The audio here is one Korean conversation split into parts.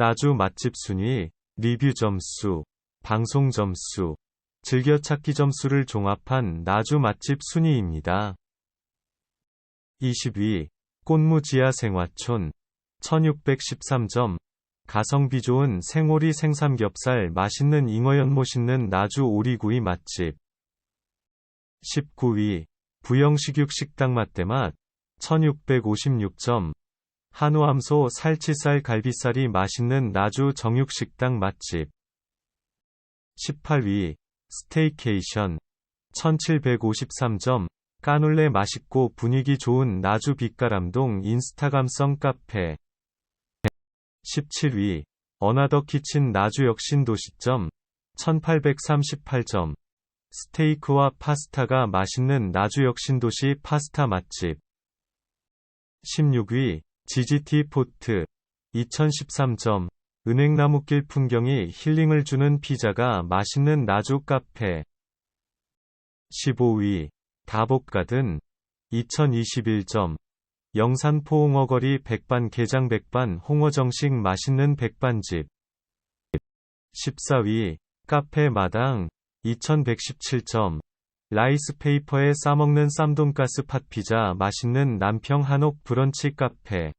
나주 맛집 순위, 리뷰 점수, 방송 점수, 즐겨찾기 점수를 종합한 나주 맛집 순위입니다. 20위, 꽃무지야 생화촌, 1613점, 가성비 좋은 생오리 생삼겹살 맛있는 잉어연 모있는 나주 오리구이 맛집. 19위, 부영식육 식당 맛대맛, 1656점, 한우암소 살치살 갈비살이 맛있는 나주 정육식당 맛집. 18위, 스테이케이션, 1753점, 까눌레 맛있고 분위기 좋은 나주 빛가람동 인스타감성 카페. 17위, 어나더 키친 나주 역신도시점, 1838점. 스테이크와 파스타가 맛있는 나주 역신도시 파스타 맛집. 16위, GGT 포트, 2013점. 은행나무길 풍경이 힐링을 주는 피자가 맛있는 나주 카페. 15위, 다복가든, 2021점. 영산포 홍어거리 백반 게장 백반 홍어 정식 맛있는 백반집 14위 카페 마당 2117점 라이스페이퍼에 싸먹는 쌈돈가스 팥피자 맛있는 남평 한옥 브런치 카페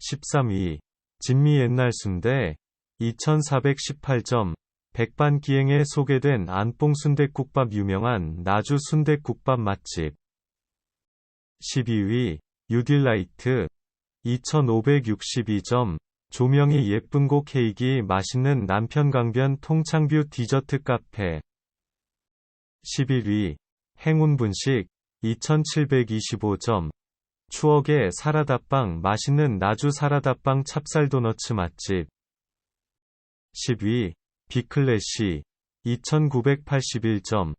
13위 진미 옛날 순대 2418점 백반기행에 소개된 안뽕 순댓국밥 유명한 나주 순댓국밥 맛집 12위, 유딜라이트, 2562점, 조명이 예쁜 곳 케이크 맛있는 남편 강변 통창뷰 디저트 카페. 11위, 행운 분식, 2725점, 추억의 사라다빵 맛있는 나주 사라다빵 찹쌀도너츠 맛집. 10위, 비클래시, 2981점,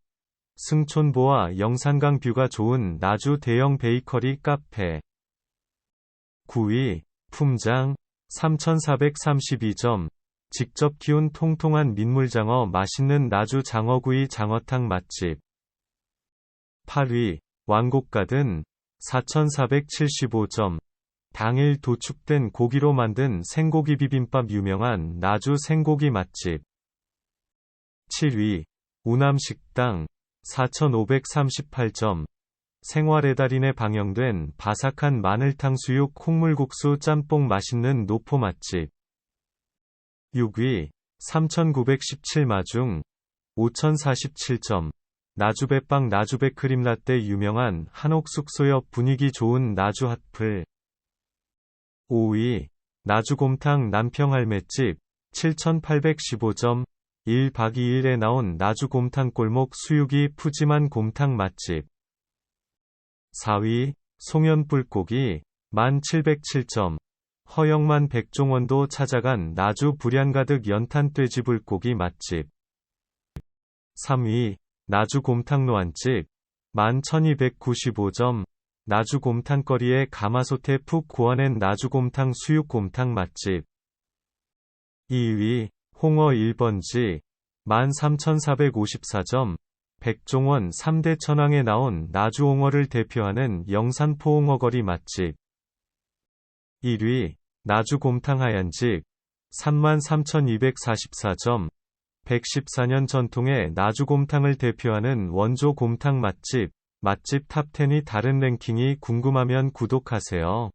승촌보와 영산강 뷰가 좋은 나주 대형 베이커리 카페. 9위 품장 3432점. 직접 키운 통통한 민물장어 맛있는 나주 장어구이 장어탕 맛집. 8위 왕곡가든 4475점 당일 도축된 고기로 만든 생고기 비빔밥 유명한 나주 생고기 맛집 7위 우남식당 4538점. 생활의 달인에 방영된 바삭한 마늘탕수육 콩물국수 짬뽕 맛있는 노포 맛집. 6위 3917마중 5047점. 나주배빵 나주배 크림라떼 유명한 한옥 숙소 옆 분위기 좋은 나주 핫플. 5위 나주곰탕 남평할매집 7815점 1박 2일에 나온 나주 곰탕 골목 수육이 푸짐한 곰탕 맛집. 4위, 송연 뿔고기, 1707점. 허영만 백종원도 찾아간 나주 불향 가득 연탄 돼지 불고기 맛집. 3위, 나주 곰탕 노안집, 11,295점. 나주 곰탕거리에 가마솥에 푹 구워낸 나주 곰탕 수육 곰탕 맛집. 2위, 홍어 1번지 13,454점 백종원 3대 천왕에 나온 나주홍어를 대표하는 영산포홍어거리 맛집 1위 나주곰탕 하얀집 33,244점 114년 전통의 나주곰탕을 대표하는 원조 곰탕 맛집 맛집 탑10이 다른 랭킹이 궁금하면 구독하세요.